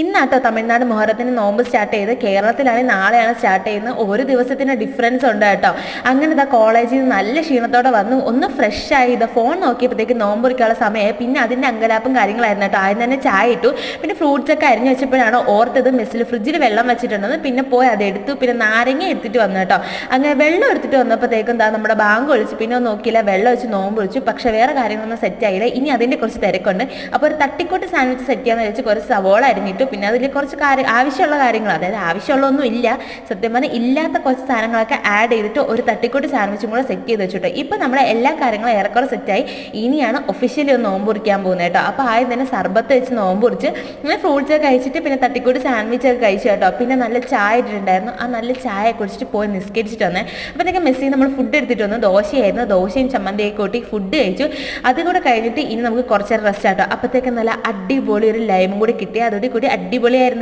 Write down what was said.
ഇന്നാട്ടോ തമിഴ്നാട് മുഹറത്തിന് നോമ്പ് സ്റ്റാർട്ട് ചെയ്ത് കേരളത്തിലാണ് നാളെയാണ് സ്റ്റാർട്ട് ചെയ്യുന്നത് ഒരു ദിവസത്തിന് ഡിഫറൻസ് ഉണ്ട് കേട്ടോ. അങ്ങനെ ഇതാ കോളേജിൽ നിന്ന് നല്ല ക്ഷീണത്തോടെ വന്നു. ഒന്ന് ഫ്രഷ് ആയി ഇത് ഫോൺ നോക്കിയപ്പോഴത്തേക്ക് നോമ്പ് കുറിക്കാനുള്ള സമയമായി. പിന്നെ അതിന്റെ അങ്കലാപ്പും കാര്യങ്ങളായിരുന്നു കേട്ടോ. ആദ്യം തന്നെ ചായ ഇട്ടു. പിന്നെ ഫ്രൂട്ട്സ് ഒക്കെ അരിഞ്ഞു വെച്ചപ്പോഴാണ് ഓർത്തത് മെസ്സിൽ ഫ്രിഡ്ജിൽ വെള്ളം വെച്ചിട്ടുണ്ടെന്ന്. പിന്നെ പോയി അത് എടുത്തു. പിന്നെ നാരങ്ങ എടുത്തിട്ട് വന്നു കേട്ടോ. അങ്ങനെ വെള്ളം എടുത്തിട്ട് വന്നപ്പോഴത്തേക്കും എന്താ നമ്മുടെ ബാങ്ക് ഒഴിച്ച്. പിന്നെ നോക്കിയില്ല. വെള്ളം ഒഴിച്ച് നോമ്പ് ഒഴിച്ചു. പക്ഷേ വേറെ കാര്യങ്ങളൊന്നും സെറ്റ് ആയില്ല. ഇനി അതിന്റെ കുറച്ച് തിരക്കുണ്ട്. അപ്പോൾ ഒരു തട്ടിക്കോട്ട് സാൻഡ്വിച്ച് സെറ്റ് ചെയ്യാമെന്ന് വെച്ച് കുറച്ച് സവോള അരിഞ്ഞിട്ടു. പിന്നെ അതിൽ കുറച്ച് കാര്യം ആവശ്യമുള്ള കാര്യങ്ങൾ അതായത് ആവശ്യമുള്ളതൊന്നും ഇല്ല. സത്യം പറഞ്ഞാൽ ഇല്ലാത്ത കുറച്ച് സാധനങ്ങളൊക്കെ ആഡ് ചെയ്തിട്ട് ഒരു തട്ടിക്കൂട്ട് സാൻഡ്വിച്ചും കൂടെ സെറ്റ് ചെയ്ത് വെച്ചിട്ട് ഇപ്പം നമ്മളെ എല്ലാ കാര്യങ്ങളും ഏറെക്കുറെ സെറ്റായി ഇനിയാണ് ഒഫീഷ്യലി ഒന്ന് നോമ്പ് കുറിക്കാൻ പോകുന്നത് കേട്ടോ. അപ്പോൾ ആദ്യം തന്നെ സർബത്ത് വെച്ച് നോമ്പ് കുറിച്ച് ഇങ്ങനെ ഫ്രൂട്ട്സ് ഒക്കെ കഴിച്ചിട്ട് പിന്നെ തട്ടിക്കൂട്ട് സാൻഡ്വിച്ച് ഒക്കെ കഴിച്ചു കേട്ടോ. പിന്നെ നല്ല ചായ ഇട്ടിട്ടുണ്ടായിരുന്നു. ആ നല്ല ചായ കുടിച്ചിട്ട് പോയി നിസ്കരിച്ചിട്ട് വന്നേ. അപ്പോഴത്തേക്ക് മെസ്സി നമ്മൾ ഫുഡ് എടുത്തിട്ട് വന്നു. ദോശയായിരുന്നു. ദോശയും ചമ്മന്തിയൊക്കെ കൂട്ടി ഫുഡ് കഴിച്ചു. അതുകൂടെ കഴിഞ്ഞിട്ട് ഇനി നമുക്ക് കുറച്ചേരം റെസ്റ്റ് ആട്ടോ അപ്പോഴത്തേക്ക് നല്ല അടിപൊളി ഒരു ലൈമും കൂടി കിട്ടി. അതോടെ കൂടി അടിപൊളിയായിരുന്നു.